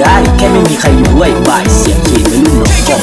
ได้ แค่ไม่มีใครอยู่ด้วยบายเสียงขีดไม่รุ่นหนกกบ